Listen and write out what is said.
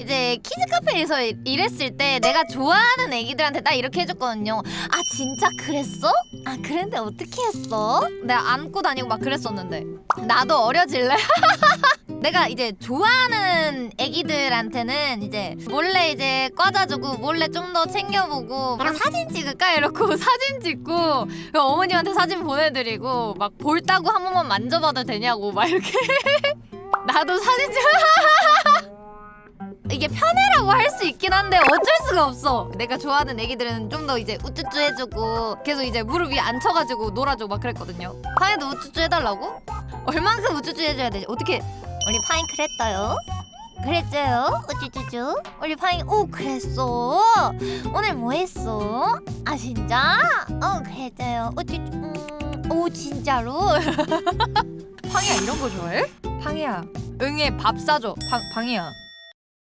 이제 키즈 카페에서 일- 일했을 때 내가 좋아하는 애기들한테 딱 이렇게 해줬거든요. 아 진짜 그랬어? 아 그랬는데 어떻게 했어? 내가 안고 다니고 막 그랬었는데 나도 어려질래? 내가 이제 좋아하는 애기들한테는 이제 몰래 이제 꽂아주고 몰래 좀 더 챙겨보고 막 사진 찍을까 이러고 사진 찍고 그 어머님한테 사진 보내드리고 막 볼따구 한 번만 만져봐도 되냐고 막 이렇게 나도 사진 찍 이게 편애라고 할 수 있긴 한데 어쩔 수가 없어. 내가 좋아하는 애기들은 좀 더 이제 우쭈쭈 해주고 계속 이제 무릎 위에 앉혀가지고 놀아주고 막 그랬거든요. 파이도 우쭈쭈 해달라고? 얼만큼 우쭈쭈 해줘야 되지? 어떻게? 우리 파인 그랬어요? 그랬죠요? 우쭈쭈쭈? 우리 파인 오 그랬어? 오늘 뭐 했어? 아 진짜? 어 그랬어요. 우쭈쭈 음, 오 진짜로? 팡이야 이런 거 좋아해? 팡이야 응애 밥 사줘 팡, 팡이야